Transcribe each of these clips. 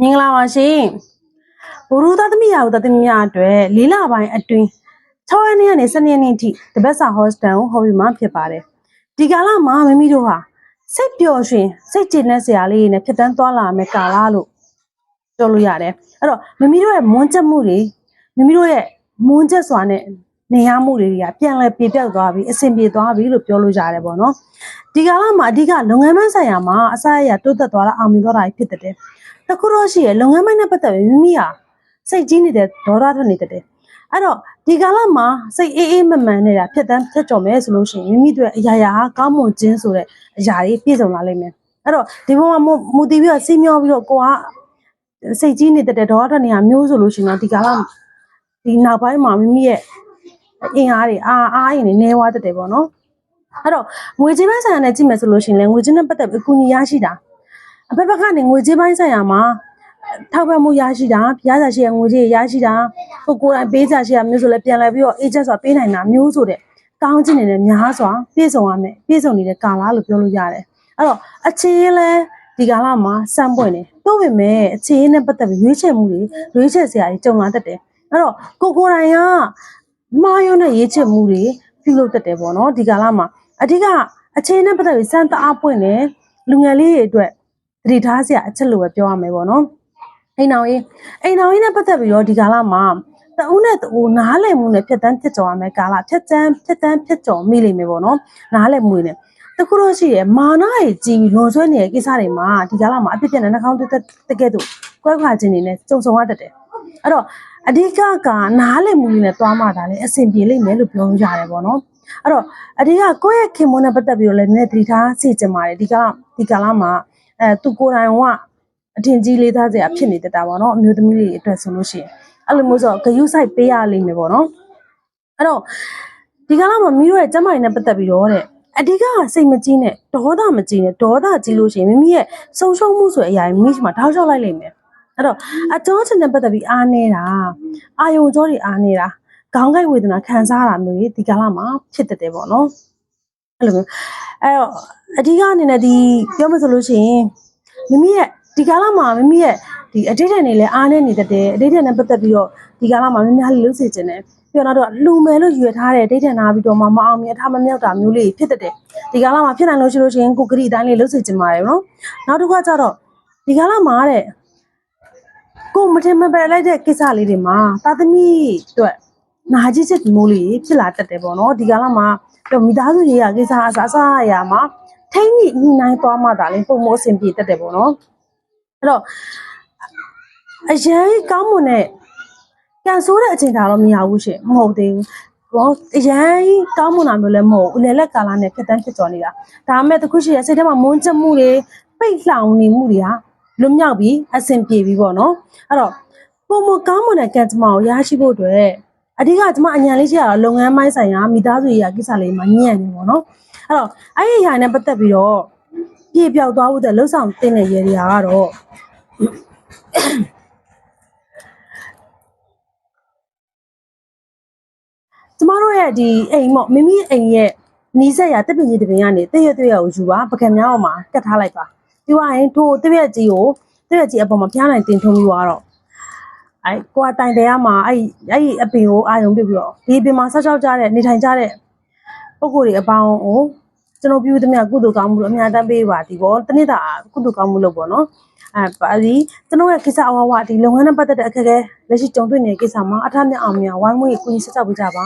မင်္ဂလာပါရှင်ဘုရုသသမီးရာဟုသသမီးများအတွက်လေးလပိုင်းအတွင်း6ရက်နေ့ကနေ7ရက်နေ့ထိတပတ်စာဟော့စတန်ကိုဟောပြီးမှဖြစ်ပါတယ်ဒီကာလမှာမိမိတို့ဟာစိတ်ပျော်ရွှင်စိတ်ကျေနပ်စရာလေးတွေနဲ့ဖြစ်တန်းသွားလာမယ်ကာလလို့ပြောလို့ရတယ်အဲ့တော့မိမိတို့ရဲ့မွန်းချက်မှုတွေမိမိတို့ရဲ့မွန်းချက်စွာနဲ့နေရမှုတွေတွေကပြန်လဲပြေပြောက်သွားပြီအဆင်ပြေသွားပြီလို့ပြောလို့ရတယ်ပေါ့နော်ဒီကာလမှာအဓိကလုပ်ငန်းမဆိုင်ရာမှာအစအရာတိုးတက်သွားတာအောင်မြင်သွားတာဖြစ်တဲ့ တခုတော့ရှိရလုပ်ငန်းပိုင်းနဲ့ပတ်သက်ပြီးမိမိဟာစိတ်ကြီးနေတဲ့ဒေါသထွက်နေတဲ့တဲ့အဲ့တော့ဒီကာလမှာစိတ်အေးအေးမမှန်နေတာဖြစ်တန်းဖြစ်ကြော်မယ်ဆိုလို့ရှိရင်မိမိတို့ရဲ့အရာရာဟာကောင်းမွန်ခြင်းဆိုတဲ့အရာတွေပြည့်စုံလာလိမ့်မယ်အဲ့တော့ဒီဘုံမှာမူတည်ပြီးတော့စီးမျောပြီးတော့ကိုကစိတ်ကြီးနေတဲ့ဒေါသထွက်နေတာမျိုးဆိုလို့ရှိရင်တော့ဒီကာလဒီနောက်ပိုင်းမှာမိမိရဲ့အင်အားတွေအားအားရင်နေနေဝါတတ်တယ်ပေါ့နော်အဲ့တော့ငွေကြေးပိုင်းဆိုင်ရာနဲ့ကြည့်မယ်ဆိုလို့ရှိရင်လည်းငွေကြေးနဲ့ပတ်သက်ပြီးအကူအညီရရှိတာ အဖက်ဖက်ကနေငွေကြေးပိုင်းဆိုင်ရာမှာထောက်ပံ့မှုရရှိတာပြားစာရှိရငွေကြေးရရှိတာကိုကိုယ်တိုင်ပေးစာရှိရမျိုးဆိုလဲပြန်လဲပြီးတော့ agent ဆိုတာပေးနိုင်တာမျိုးဆိုတဲ့ကောင်းခြင်းတွေနဲ့များစွာပြည့်စုံရမယ်ပြည့်စုံနေတဲ့ကာလလို့ပြောလို့ရတယ်အဲ့တော့အခြေလဲဒီကာလမှာစမ်းပွင့်တယ်တော့ပေမဲ့အခြေနဲ့ပတ်သက်ပြီးရွေးချယ်မှုတွေရွေးချယ်စရာတွေကြုံလာတတ်တယ်အဲ့တော့ကိုကိုယ်တိုင်ကမှားရုံနဲ့ရွေးချယ်မှုတွေပြုလုပ်တတ်တယ်ပေါ့နော်ဒီကာလမှာအဓိကအခြေနဲ့ပတ်သက်ပြီးစမ်းတအားပွင့်တယ်လူငယ်လေးတွေအတွက် သတိထားစရာအချက်လိုပဲပြောရမယ်ပေါ့နော်အိမ်တော်ကြီးအိမ်တော်ကြီးနဲ့ပတ်သက်ပြီးတော့ဒီကာလမှာတအုပ်နဲ့တအုပ်နားလည်မှုနဲ့ဖြတ်တန်းဖြစ်ကြော်ရမယ်ကာလဖြတ်တန်းဖြတ်တန်းဖြစ်ကြော်မိလိမ့်မယ်ပေါ့နော်နားလည်မှုနဲ့တခုတော့ရှိရမာနရဲ့ကြီးပြီးလွန်ဆွဲနေတဲ့ကိစ္စတွေမှာဒီကာလမှာအဖြစ်ပြတဲ့နှာခေါင်းတက်တကဲ့သို့ကွဲခွာခြင်းတွေနဲ့ကြုံဆုံရတတ်တယ်အဲ့တော့အဓိကကနားလည်မှုနဲ့တွားမှသာလေအဆင်ပြေလိမ့်မယ်လို့ပြောလို့ရတယ်ပေါ့နော်အဲ့တော့အဓိကကိုယ့်ရဲ့ခင်မွန်းနဲ့ပတ်သက်ပြီးတော့လည်းနည်းနည်းသတိထားစီကျင်ပါတယ်ဒီကဒီကာလမှာ အဲသူကိုယ်တိုင်ကအထင်ကြီးလေးသားစရာဖြစ်နေတတ်တာပေါ့နော်အမျိုးသမီးတွေအတွက်ဆိုလို့ရှိရင်အဲ့လိုမျိုးဆိုဂယုဆိုင်ပေးရလိမ့်မယ်ပေါ့နော်အဲ့တော့ဒီကလာမှာမိတို့ရဲ့ကျမကြီးနဲ့ပတ်သက်ပြီးတော့တဲ့အဓိကစိတ်မကြီးနဲ့ဒေါသမကြီးနဲ့ဒေါသကြီးလို့ရှိရင်မိမိရဲ့ဆုံရှုံမှုဆိုတဲ့အရာမိမိမှာထောက်ချောက်လိုက်လိမ့်မယ်အဲ့တော့အကျောချင်တဲ့ပတ်သက်ပြီးအားနေတာအာယုံကြောတွေအားနေတာခေါင်းကိုက်ဝေဒနာခံစားရတာမျိုးကြီးဒီကလာမှာဖြစ်တတ်တယ်ပေါ့နော်အဲ့လိုမျိုးအဲ့တော့ အဓိကအနေနဲ့ဒီပြောမှဆိုလို့ရှိရင်မိမိရဲ့ဒီကာလမှာမိမိရဲ့ဒီအတိတ်တွေလည်းအားနေနေတတ်တယ်အတိတ်တွေနဲ့ပတ်သက်ပြီးတော့ဒီကာလမှာများများလေးလှုပ်စေခြင်းတယ်ပြီးတော့လူမယ်လို့ရွယ်ထားတဲ့ဒိဋ္ဌာနာပြီးတော့မှမအောင်မြင်အထမမြောက်တာမျိုးလေးဖြစ်တတ်တယ်ဒီကာလမှာဖြစ်နိုင်လို့ရှိလို့ရှိရင်ကိုကတိအတိုင်းလေးလှုပ်စေခြင်းပါတယ်နော်နောက်တစ်ခါကျတော့ဒီကာလမှာတဲ့ကိုမထင်မပယ်လိုက်တဲ့ကိစ္စလေးတွေမှာသာသမီအတွက်နာကြီးချက်မျိုးလေးဖြစ်လာတတ်တယ်ပေါ့နော်ဒီကာလမှာတော့မိသားစုရေးရာကိစ္စအစားအစာအရာမှာ ထိမ့်ညှိနှိုင်းသွားမှသာလေပုံမိုးအဆင်ပြေတတ်တယ်ပေါ့နော်အဲ့တော့အရင်ကောင်းမွန်တဲ့ကန်ဆိုးတဲ့အချိန်သာတော့မရဘူးရှင်မဟုတ်သေးဘူးဘောအရင်ကောင်းမွန်တာမျိုးလည်းမဟုတ်ဘူးလေလက်ကာလာနဲ့ဖြတ်တန်းဖြစ်ကြော်နေတာဒါပေမဲ့တခုရှိရစိတ်ထဲမှာမွန်းချက်မှုတွေပိတ်လောင်နေမှုတွေဟာလွတ်မြောက်ပြီးအဆင်ပြေပြီးပေါ့နော်အဲ့တော့ပုံမကောင်းမွန်တဲ့ကံကြမ္မာကိုရရှိဖို့အတွက်အဓိကကျွန်မအញ្ញံလေးရှိရတော့လုပ်ငန်းပိုင်းဆိုင်ရာမိသားစုရေးရာကိစ္စလေးမှာညံ့နေပေါ့နော် အဲ့တော့အဲ့ဒီအရာနဲ့ပတ်သက်ပြီးတော့ပြေပြောက်သွားဖို့တဲ့လှုပ်ဆောင်တင်တဲ့ရေတွေကတော့ကျမတို့ရဲ့ဒီအိမ်ပေါ့မိမိအိမ်ရဲ့နီးစက်ရတက်ပင်ကြီးတပင်ကနေတည့်ရတည့်ရကိုယူပါပကံများအောင်မှာကတ်ထားလိုက်ပါပြီးသွားရင်ထိုတည့်ရကြီးကိုတည့်ရကြီးအပေါ်မှာဖျားနိုင်တင်ထုံးပြီးသွားတော့အဲကိုကတိုင်တယ်မှာအဲ့အဲ့ဒီအပင်ကိုအာယုံပြပြီးတော့ဒီပင်မှာဆောက်ရှောက်ကြတဲ့နေထိုင်ကြတဲ့ ပုံကိုယ်တွေအပေါင်းကိုကျွန်တော်ပြုသမျှကုသိုလ်ကောင်းမှုလို့အများတန်းပေးပါဒီပေါ့တနေ့တာကုသိုလ်ကောင်းမှုလို့ပေါ့နော်အဲပါဒီကျွန်တော်ရဲ့ကိစ္စအဝဝဒီလုပ်ငန်းနဲ့ပတ်သက်တဲ့အခက်အခဲလက်ရှိကြုံတွေ့နေတဲ့ကိစ္စမှာအထက်မြအောင်မြဝိုင်းမွေးကိုကြီးဆက်ချက်ပေးကြပါ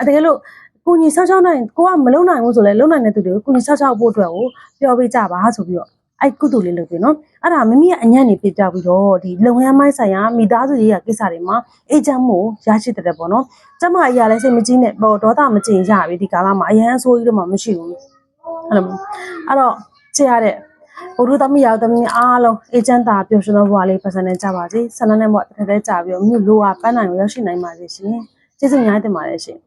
အတကယ်လို့ကိုကြီးဆောက်ချောက်နိုင်ကိုကမလုံနိုင်ဘူးဆိုလဲလုံနိုင်တဲ့သူတွေကိုကိုကြီးဆောက်ချောက်ဖို့အတွက်ကိုပြောပေးကြပါဆိုပြီးတော့ အဲ့ကုသိုလ်လေးလုပ်ပြီနော်အဲ့ဒါမိမိရဲ့အညံ့နေပြပြပြီးတော့ဒီလုပ်ငန်းမိုင်းဆိုင်ရာမိသားစုရေးရာကိစ္စတွေမှာအေဂျင့်မှုရရှိတဲ့ပေါ့နော်ကျမအရာလည်းစိတ်မကြီးနဲ့ပေါ်ဒေါသမကျင်ရပြီဒီကာလမှာအရန်အဆိုးကြီးတော့မှမရှိဘူးအဲ့လိုအဲ့တော့ကြည့်ရတဲ့ဘုရုသမီးရောက်သမီးအားလုံးအေဂျင့်တာပျော်ရွှင်သောဘဝလေးပတ်စံနေကြပါစေဆန္ဒနဲ့ဘဝတစ်ထက်တည်းကြပြီးတော့မြို့လိုအားပန်းနိုင်ကိုရောက်ရှိနိုင်ပါစေရှင်ကျေးဇူးများတင်ပါတယ်ရှင်